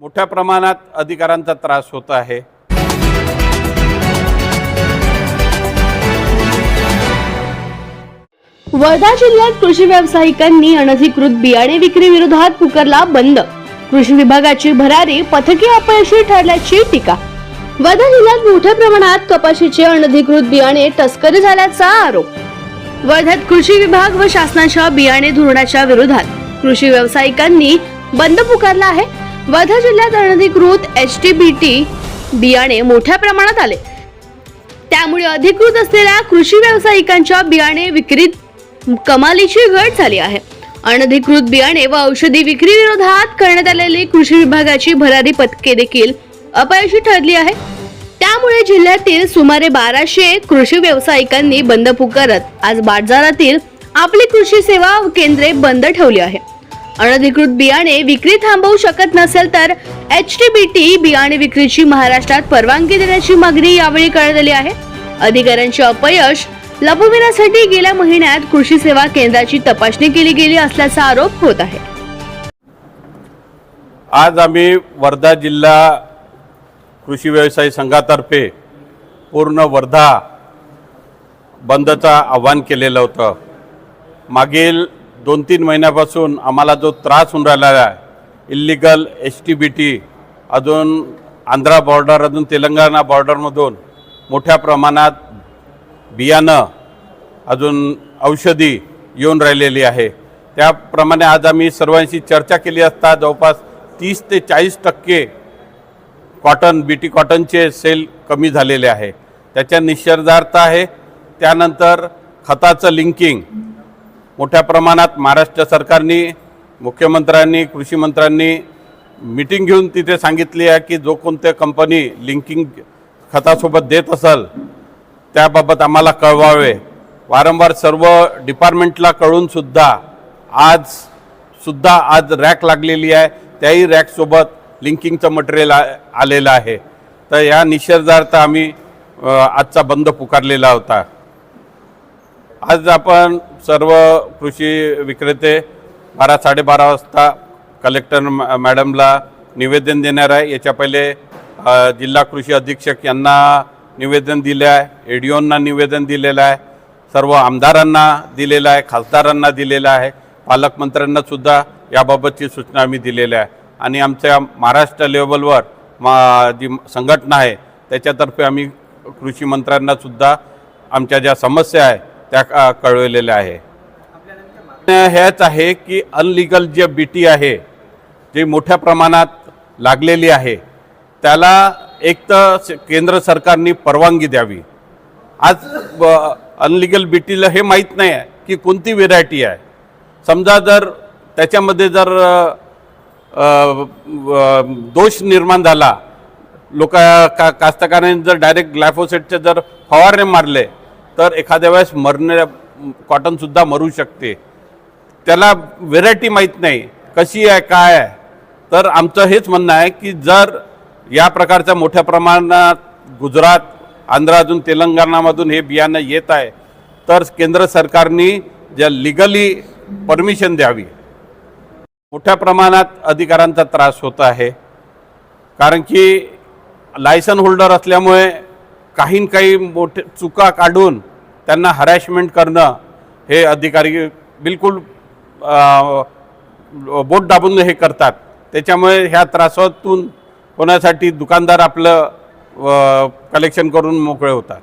मोठ्या प्रमाणात अधिकारांचा त्रास होत आहे. वर्धा जिल्ह्यात कृषी व्यावसायिकांनी अनधिकृत बियाणे विक्री विरोधात पुकारला बंद. कृषी विभागाची भरारी पथकी अपयशी ठरल्याची टीका. वर्धा जिल्ह्यात मोठ्या प्रमाणात कपाशीचे अनधिकृत बियाणे तस्करी झाल्याचा आरोप. वर्ध्यात कृषी विभाग व शासनाच्या बियाणे धोरणाच्या विरोधात कृषी व्यावसायिकांनी बंद पुकारला आहे. वर्धा जिल्ह्यात अनधिकृत एच टी बी टी बियाणे मोठ्या प्रमाणात आले. त्यामुळे अधिकृत असलेल्या कृषी व्यावसायिकांच्या बियाणे विक्रीत कमालीची घट झाली आहे. अनधिकृत बियाणे व औषधी विक्री विरोधात करण्यात आलेली कृषी विभागाची भरारी पथके देखील अपयशी ठरली आहे. त्यामुळे जिल्ह्यातील सुमारे बाराशे कृषी व्यावसायिकांनी बंद पुकारत आज बाजारातील आपली कृषी सेवा केंद्रे बंद ठेवली आहे. अनधिकृत बियाणे विक्री थांबवू शकत नसेल तर एच टी बी टी बियाणे विक्रीची महाराष्ट्रात परवानगी देण्याची मागणी यावेळी करण्यात आली आहे. अधिकाऱ्यांचे अपयश लपविण्यासाठी गेल्या महिन्यात कृषी सेवा केंद्राची तपासणी केली गेली असल्याचा आरोप होत आहे. आज आम्ही वर्धा जिल्हा कृषी व्यवसाय संघातर्फे पूर्ण वर्धा बंदचं आव्हान केलेलं होतं. मागील दोन तीन महिन्यापासून आम्हाला जो त्रास होऊन राहिला आहे illegal H T B T अजून आंध्रा बॉर्डर अजून तेलंगणा बॉर्डरमधून मोठ्या प्रमाणात बियाणं अजून औषधी येऊन राहिलेली आहे. त्याप्रमाणे आज आम्ही सर्वांशी चर्चा केली असता जवळपास तीस ते चाळीस टक्के कॉटन बी टी कॉटनचे सेल कमी झालेले आहे. त्याच्या निश्चर्धार्थ आहे. त्यानंतर खताचं लिंकिंग मोठ्या प्रमाणात महाराष्ट्र सरकारने मुख्यमंत्र्यांनी कृषी मंत्र्यांनी मीटिंग घेऊन तिथे सांगितली आहे की जो कोणत्या कंपनी लिंकिंग खतासोबत देत असेल त्याबाबत आम्हाला कळवावे. वारंवार सर्व डिपार्टमेंटला कळूनसुद्धा आज सुद्धा आज रॅक लागलेली आहे. त्याही रॅकसोबत लिंकिंगचं मटेरियल आ आलेलं आहे. तर या निषेधार्थ आम्ही आजचा बंद पुकारलेला होता. आज आपण सर्व कृषी विक्रेते बारा साडेबारा वाजता कलेक्टर मॅ- मॅडमला निवेदन देणार आहे. याच्या पहिले जिल्हा कृषी अधीक्षक यांना निवेदन दिले आहे. एडीओंना निवेदन दिलेलं आहे. सर्व आमदारांना दिलेलं आहे. खासदारांना दिलेलं आहे. पालकमंत्र्यांनासुद्धा याबाबतची सूचना आम्ही दिलेल्या आहे. आणि आमच्या महाराष्ट्र लेवलवर मा जी संघटना आहे त्याच्यातर्फे आम्ही कृषी मंत्र्यांनासुद्धा आमच्या ज्या समस्या आहे त्या कळवलेल्या आहे. हेच आहे की अनलिगल जे बी टी आहे जी मोठ्या प्रमाणात लागलेली आहे त्याला एक तर केंद्र सरकारने परवानगी द्यावी. आज अनलिगल बी टीला हे माहीत नाही आहे की कोणती व्हेरायटी आहे. समजा जर त्याच्यामध्ये जर दोष निर्माण झाला लोक का कास्तकारांनी जर डायरेक्ट ग्लायफोसेटचे जर फवारणे मारले तर एखाद्या वेळेस मरणाऱ्या कॉटनसुद्धा मरू शकते. त्याला व्हेरायटी माहीत नाही कशी आहे काय आहे. तर आमचं हेच म्हणणं आहे की जर या प्रकारच्या मोठ्या प्रमाणात गुजरात आंध्रातून अजून तेलंगणामधून हे बियाणं येत आहे तर केंद्र सरकारने ज्या लिगली परमिशन द्यावी. मोठ्या प्रमाणात अधिकारांचा त्रास होत आहे. कारण की लायसन होल्डर असल्यामुळे काही काही मोठे चुका काढून त्यांना हरॅशमेंट करणं हे अधिकारी बिलकुल बोट दाबून हे करतात. त्याच्यामुळे ह्या त्रासातून होण्यासाठी दुकानदार आपलं कलेक्शन करून मोकळे होतात.